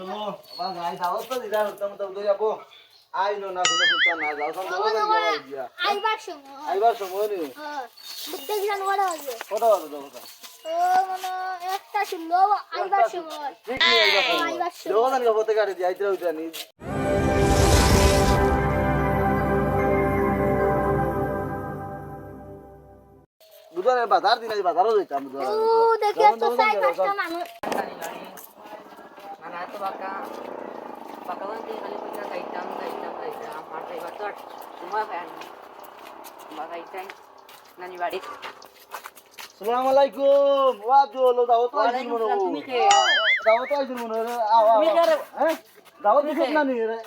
চলো। আমার গাই দাওয়াত তো দিলা হতাম তো উদয় যাব। আইলো না কোনো না যাও সব দেবো দিয়া আইবার সময় আইবার সময় নেই বুদ্ধ জ্ঞান করা হবে। কত বাজে দেবো তা ও মানে একটা ছিল আইবার সময় ঠিক নেই আইবার সময় আইবার সময়। দেবো না বুধবারের বাজার দিন আজ বাজারও যাইতাম ও দেখি তো চাই পাঁচটা মানুষ। Mana itu baka baka wanti kali punya kaitan kaitan kaitan amar dai batot semua fan baka kaitan nani bari সালাম আলাইকুম ওয়া জলো দাও তো আইদিন মনো তুমি কে? দাও তো আইদিন মনো রে আও আও কে? হ্যাঁ দাও দিছ না নি রে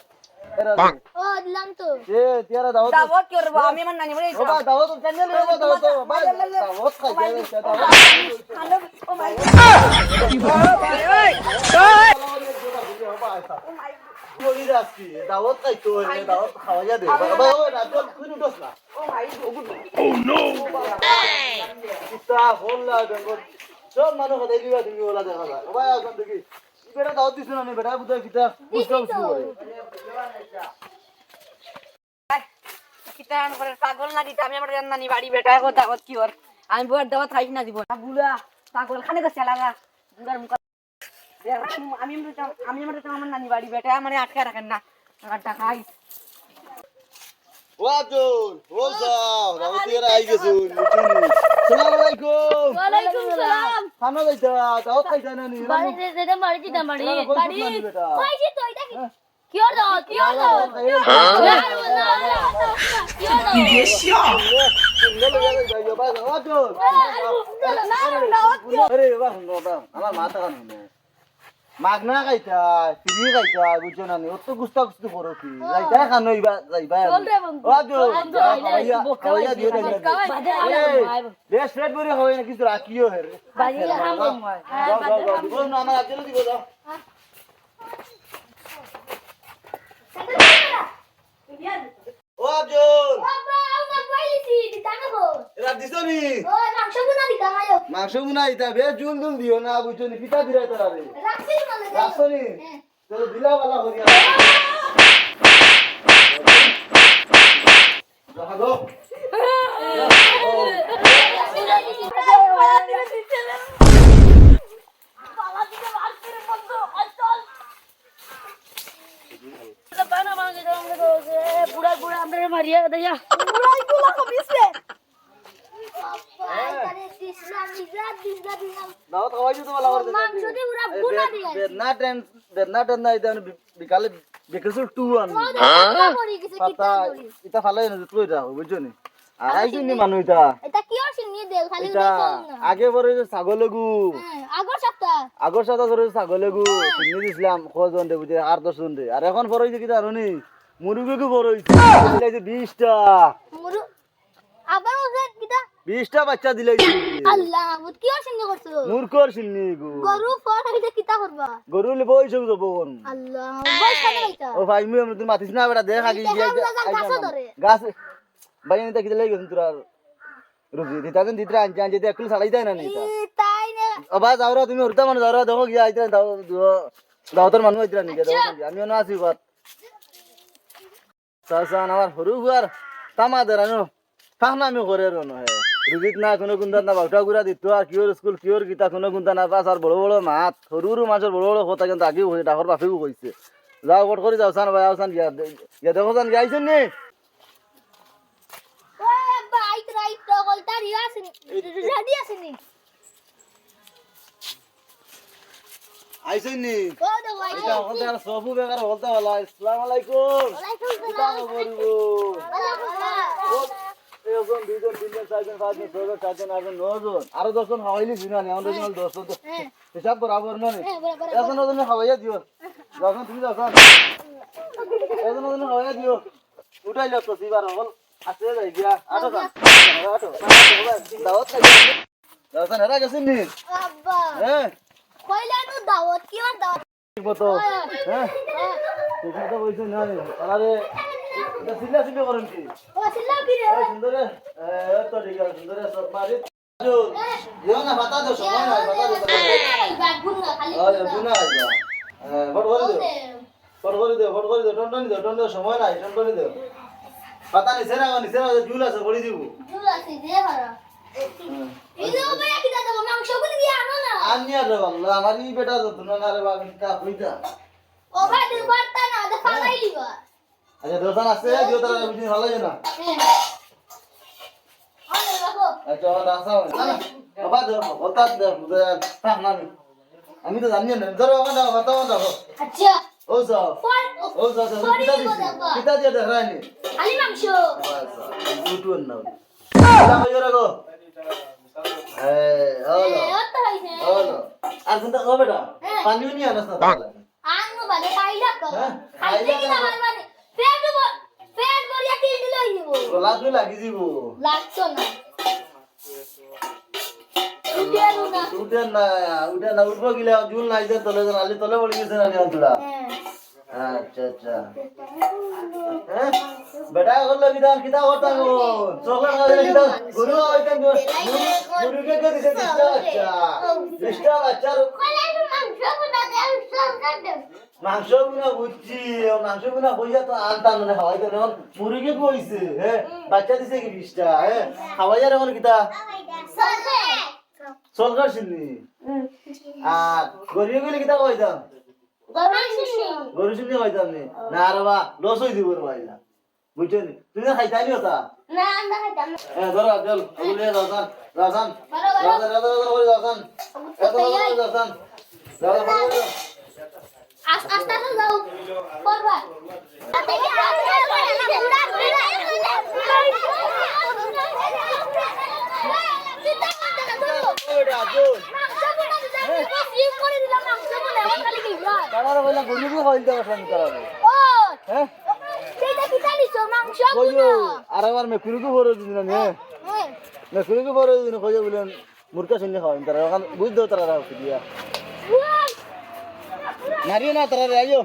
ও দিলাম তো এ তিয়ারা দাও তো dawat kyo ba ami man nani bari দাও তো চ্যানেল রে বা দাও তো বা দাও খাই যায় দাও halo oh my ওই রাস্তি দাওয়াত খাই তো দাওয়াত খাওয়া যা বাবা না তো কুই নুটস না। my কিতা হল্লা জঙ্গল সব মানুষ কথা দিবা তুমি ওলা দেখা যায়। বাবা এখন দেখি। বেটা দাওয়াত দিছ না নি বেটা বুঝা কিতা বুঝতে বুঝতে করে kita anu করে পাগল না দিতে আমি আমার নানি বাড়ি বেটা দাওয়াত কি ওর আমি বুয়ার দাওয়াত খাইছ না দিব না বুলা পাগল খানে গেছে লাগা বুড়ার মুখ আমি আমি আমার আমার নানি বাড়ি বেটা মানে আটকে রাখেন না আটটা খাই ওয়াজুন ও যাও দাওয়াত এর আই গেছো মুতুনি সালাম আলাইকুম সালাম খানা যাইতা দাওয়াত খাইতা না নি বাড়ি দে দে বাড়ি দিতাম বাড়ি না, বাড়ি সুতলা নি তো এটা কি কি ওর দাও কি ওর দাও কি ওর আমার মাথা কান মাগনা খাইতা চিনি খাইতা বুঝছ না অত গুস্তা গুস্তি করো কি? যাইতা খানো ইবা যাইবা দিও না বেশ না কিছু রাখিও হে যাও যাও যাও দিব না আমার আজকে দিব যাও ওয়াজো এরা দিছো নি? মাংস বুনা বেশ জুল জুল দিও না বুঝছ পিতা তোরা রে রাখছো তোর দিলা হরিয়া দেখা বুড়া বুড়া আমরা মারিয়া দেয়া। তো মাংস দিয়ে পুরা দিয়ে না বিকালে বিকেল টু আন। পাতা ইতা ফালে না তুই এটা বুঝছ নি? আর আইছি নি মানুষ ইতা এটা কি হচ্ছে নিয়ে দেও খালি এটা আগে পরে যে ছাগলে আগর সপ্তাহ আগর সাথে ধরে ছাগলে গু দিছিলাম কজন দে বুঝে আর দশ জন দে আর এখন পরে হইছে কি জানো নি মুরগি বড় হইছে মুরু আবার বিশটা বাচ্চা দিলে আল্লাহ বুত কি নিয়ে করছ? মূর্খর চিনি গু। গরু ফর হইতে কিটা করবা? গরু লি বইছে তো বোন। আল্লাহ বই ও ভাই আমি আমরা তুমি মাতিস না বেটা দেখ আগে গিয়ে গাছ ধরে। গাছ ভাই নিতে কিতে লাগি গেছিস তোরা রুজি। দিতা দেন দিতরা আনছে আনছে কুল সালাই দেয় না নি তাই না? ও ভাই যাও তুমি উড়তা মানে যাও দেখো গিয়া আইতরা দাও দাওতর মানুষ আইতরা নি দাও আমি না আসি বাত সাসান আমার হরু গুয়ার তামা দেরানো ফাহনা আমি করে রন হে রুজিত না কোনো গুন্দা না বাউটা গুড়া দিত আর কিওর স্কুল কিওর গীতা কোনো গুন্দা না পাস আর বড় বড় মাছ সরু সরু মাছের বড় বড় কথা কিন্তু আগেও হয়েছে ডাকর বাপেও কইছে যাও কট করে যাও সান ভাই আও সান গিয়া গিয়া দেখো সান গিয়া আইছেন নি? আইছেন নি ও দেখো আইছে এটা বলতে আর সবু বেকার বলতে হলো আসসালামু আলাইকুম। ওয়ালাইকুম কিতা সালাম বলব ওয়ালাইকুম সালাম একজন দুইজন তিনজন চারজন পাঁচজন ছয়জন সাতজন আটজন নজন আরও দশজন খাওয়াইলি দিনা নি আমাদের জন্য দশ তো হ্যাঁ। হিসাব বরাবর হ্যাঁ এখন ওজন খাওয়াইয়া দিও। যখন তুমি যখন এখন ওজন খাওয়াইয়া দিও উঠাইল তো সিবার হল। আসে যাই গিয়া আটো আটো দাওয়াত খাই। দাওয়াত হেরা গেছেন নি? হ্যাঁ। কইলানু দাওয়াত কি আর দাওয়াত? ঠিক মতো। হ্যাঁ। ঠিক মতো বলছেন না আরে সিল্লা সিল্লা করেন কি? সুন্দরে তো ঠিক আছে সুন্দরে সব মারি। না বাতা দাও সময় নাই বাতা ব্যাগ গুন বুনা আইবা বড় বড় করে দিও। ফট করে দিও টনটনি টনটনি সময় নাই টনটনি দিও। পাতা নিছে না নিছে না জুল আছে পড়ি দিব। চুল আছে দে ভাড়া এই যে ওপরে কি দাদা মাংস কোন গিয়ে আনো না? আনি আর রে বাল্লা আমার বেটা যত না না রে বাবা কা ও ভাই দিন বার্তা না দে ফালাই লিবা আচ্ছা দোকান আছে দিও তারা বুঝি ভালো লাগে না। আচ্ছা আমার রাসা না না বাবা দে ওটা থাক না আমি তো জানি না ধরো আমার দাও কথা দাও আচ্ছা। ও পর ও সব কিতা দিছি কিতা দিয়ে দেখায়নি খালি মাংস। উঠুন না কিতা কইও গো। এই হলো এ অত হইছে। হলো আর কোনটা ও বেটা পানিও নি আনাস না। আনু বাদে খাইলা তো। হ্যাঁ, খাইলা না তো। হয় মানে পেট ব- পেট লাগবে। লাগি দিব। লাগছো না। উঠে না উঠে না উঠবো গিলে জুল নাই যে তলে আলি তলে পড়ে গেছে না অন্তরা আচ্ছা আচ্ছা। হ্যাঁ? বেটা করলে বিধান কিতা করতা গো চকলেট খাইলে কিতা গরু হইতেন গরু কে কে দিছে? বাচ্চা। দিশটা বাচ্চার কলাই মাংস গুনা বুঝছি মাংস গুনা বইয়া তো আনতাম না খাওয়াইতে এখন মুরগি কইছে হ্যাঁ? বাচ্চা দিছে কি দিশটা হ্যাঁ? খাওয়াইয়া এখন কিতা চলকার চিনি আর গরিব গেলে কিতা কইতাম? গরু চিনি কইতাম নি না আর বা লস হই দিব রে ভাইলা বুঝছ নি তুমি খাইতাই নি তা না আমরা খাইতাম না হ্যাঁ ধরো চল ওগুলো দাসান দাসান দাদা দাদা দাদা করে দাসান এত করে দাসান দাদা করে আস্তে আস্তে আস্তে যাও করবা আতে কি ওটা হইল দেওয়া সামনে তারা হ্যাঁ? কইও আর একবার মেকুরিকে বড় দিন মেকুরিকে বড় দিন কইও বলেন মুরকা শুনে খাওয়ান তারা। ওখান বুঝ দাও তারা রাখো দিয়া। নারিও না তারা আইও